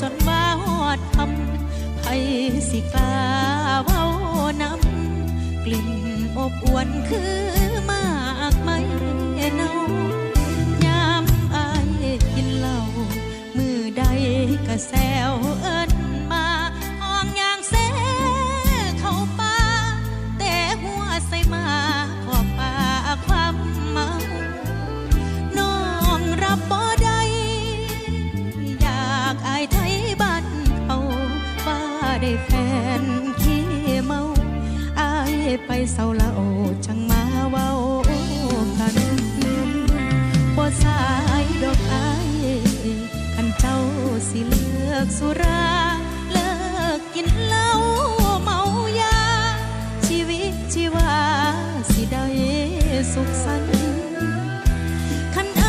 จนมาหอดทำไผสิกล้าเว้านำกลิ่นอบอวนคือมากไม่เนาายามอายกินเหล้ามือใดกระแส ไปเศร้าละโอช่างมาเว้ากันบ่สายดอกอายคันเจ้าสิเลือกสุราเลิกกินเหล้าเมายา ชีวิตชีวาสิได้สุขสันต์คันอ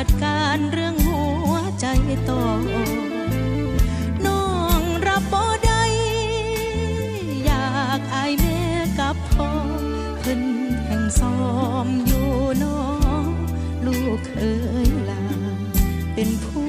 จัดการเรื่องหัวใจต่อ น้องรับบ่ได้อยากอายแม่กับพ่อเพิ่นแห่งซ้อมอยู่น้อง ลูกเคยลาเป็นผู้